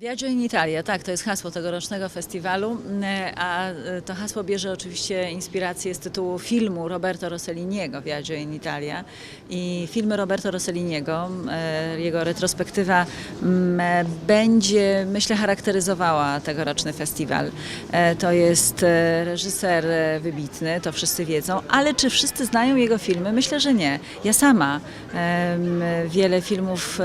Viaggio in Italia, tak, to jest hasło tegorocznego festiwalu, m, a e, to hasło bierze oczywiście inspirację z tytułu filmu Roberto Rosselliniego, Viaggio in Italia. I filmy Roberto Rosselliniego, e, jego retrospektywa m, e, będzie, myślę, charakteryzowała tegoroczny festiwal. To jest reżyser wybitny, to wszyscy wiedzą, ale czy wszyscy znają jego filmy? Myślę, że nie. Ja sama wiele filmów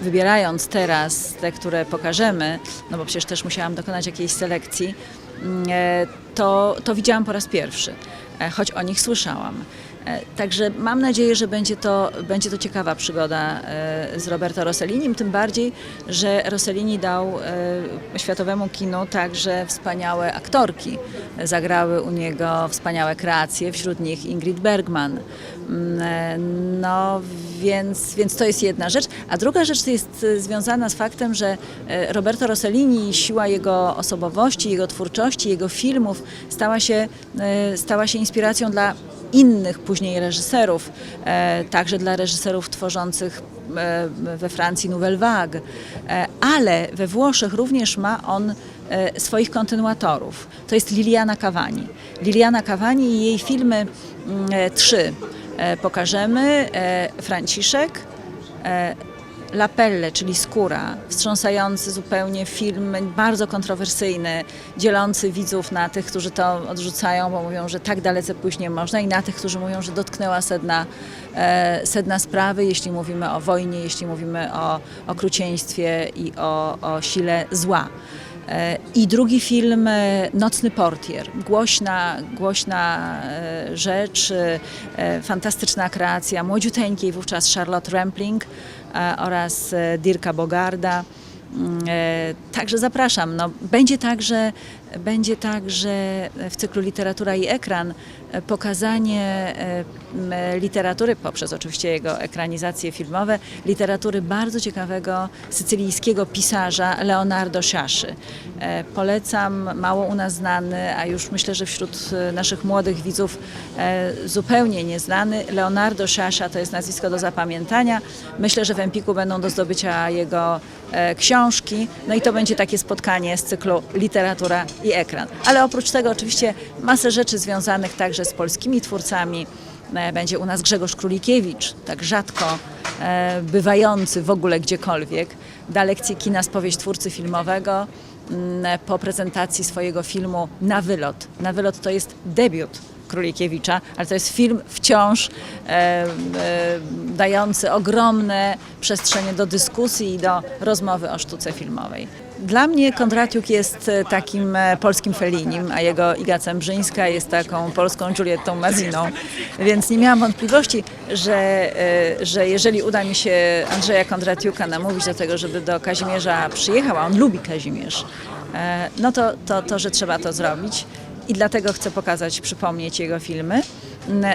wybierając teraz te, które pokażemy, no bo przecież też musiałam dokonać jakiejś selekcji, mm, e, to, to widziałam po raz pierwszy, e, choć o nich słyszałam. E, Także mam nadzieję, że będzie to, będzie to ciekawa przygoda e, z Roberto Rossellinim, tym bardziej, że Rossellini dał e, światowemu kinu także wspaniałe aktorki. Zagrały u niego wspaniałe kreacje, wśród nich Ingrid Bergman. Mm, No więc, więc to jest jedna rzecz. A druga rzecz jest związana z faktem, że Roberto Rossellini, siła jego osobowości, jego twórczości, jego filmów stała się, stała się inspiracją dla innych później reżyserów, e, także dla reżyserów tworzących e, we Francji Nouvelle Vague, e, ale we Włoszech również ma on swoich kontynuatorów. To jest Liliana Cavani. Liliana Cavani i jej filmy mm, trzy pokażemy. Franciszek, e, La Pelle, czyli Skóra, wstrząsający zupełnie film, bardzo kontrowersyjny, dzielący widzów na tych, którzy to odrzucają, bo mówią, że tak dalece pójść nie można i na tych, którzy mówią, że dotknęła sedna, e, sedna sprawy, jeśli mówimy o wojnie, jeśli mówimy o okrucieństwie i o, o sile zła. E, I drugi film e, Nocny portier. Głośna, głośna e, rzecz, fantastyczna kreacja młodziuteńkiej wówczas Charlotte Rampling oraz Dirka Bogarda. Mm, e, Także zapraszam. No, będzie, także, będzie także w cyklu Literatura i ekran e, pokazanie e, literatury, poprzez oczywiście jego ekranizacje filmowe, literatury bardzo ciekawego sycylijskiego pisarza Leonardo Sciasci. E, Polecam, mało u nas znany, a już myślę, że wśród naszych młodych widzów zupełnie nieznany. Leonardo Sciascia to jest nazwisko do zapamiętania. Myślę, że w Empiku będą do zdobycia jego książki. No i to będzie takie spotkanie z cyklu literatura i ekran. Ale oprócz tego oczywiście masę rzeczy związanych także z polskimi twórcami. E, Będzie u nas Grzegorz Królikiewicz, tak rzadko e, bywający w ogóle gdziekolwiek. Da lekcję kina z powieść twórcy filmowego mm, po prezentacji swojego filmu Na wylot. Na wylot to jest debiut Królikiewicza, ale to jest film wciąż e, e, dający ogromne przestrzenie do dyskusji i do rozmowy o sztuce filmowej. Dla mnie Kondratiuk jest e, takim e, polskim Fellinim, a jego Iga Cembrzyńska jest taką polską Julietą Maziną, więc nie miałam wątpliwości, że, e, że jeżeli uda mi się Andrzeja Kondratiuka namówić do tego, żeby do Kazimierza przyjechał, a on lubi Kazimierz, no to, to, to że trzeba to zrobić i dlatego chcę pokazać, przypomnieć jego filmy.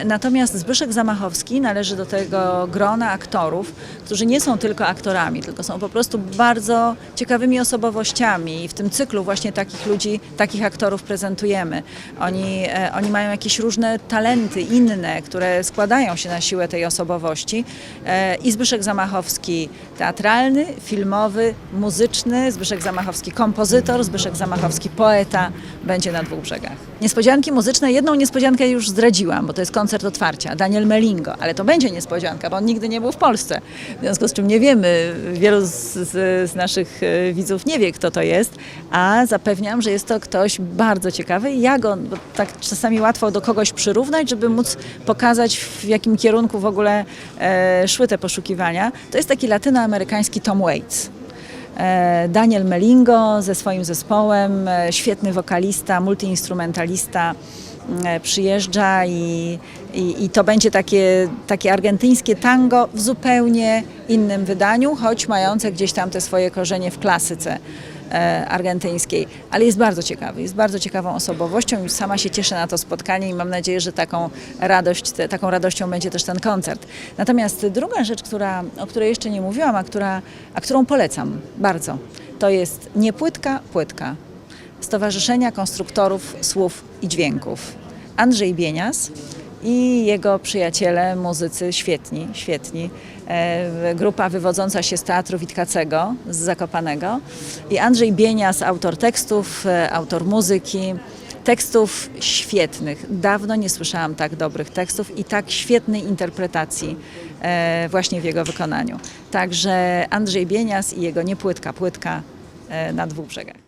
Natomiast Zbyszek Zamachowski należy do tego grona aktorów, którzy nie są tylko aktorami, tylko są po prostu bardzo ciekawymi osobowościami i w tym cyklu właśnie takich ludzi, takich aktorów prezentujemy. Oni, e, oni mają jakieś różne talenty inne, które składają się na siłę tej osobowości E, i Zbyszek Zamachowski teatralny, filmowy, muzyczny, Zbyszek Zamachowski kompozytor, Zbyszek Zamachowski poeta będzie na dwóch brzegach. Niespodzianki muzyczne, jedną niespodziankę już zdradziłam, bo to jest koncert otwarcia, Daniel Melingo, ale to będzie niespodzianka, bo on nigdy nie był w Polsce, w związku z czym nie wiemy, wielu z, z, naszych e, widzów nie wie, kto to jest, a zapewniam, że jest to ktoś bardzo ciekawy ja go bo tak czasami łatwo do kogoś przyrównać, żeby móc pokazać w jakim kierunku w ogóle e, szły te poszukiwania. To jest taki latynoamerykański Tom Waits. E, Daniel Melingo ze swoim zespołem, e, świetny wokalista, multiinstrumentalista, przyjeżdża i, i, i to będzie takie, takie argentyńskie tango w zupełnie innym wydaniu, choć mające gdzieś tam te swoje korzenie w klasyce e, argentyńskiej, ale jest bardzo ciekawy, jest bardzo ciekawą osobowością i sama się cieszę na to spotkanie i mam nadzieję, że taką, radość, te, taką radością będzie też ten koncert. Natomiast druga rzecz, która, o której jeszcze nie mówiłam, a, która, a którą polecam bardzo, to jest nie płytka, płytka. Stowarzyszenia Konstruktorów Słów i Dźwięków. Andrzej Bienias i jego przyjaciele, muzycy, świetni, świetni. E, Grupa wywodząca się z Teatru Witkacego, z Zakopanego i Andrzej Bienias, autor tekstów, e, autor muzyki, tekstów świetnych. Dawno nie słyszałam tak dobrych tekstów i tak świetnej interpretacji e, właśnie w jego wykonaniu. Także Andrzej Bienias i jego niepłytka płytka na dwóch brzegach.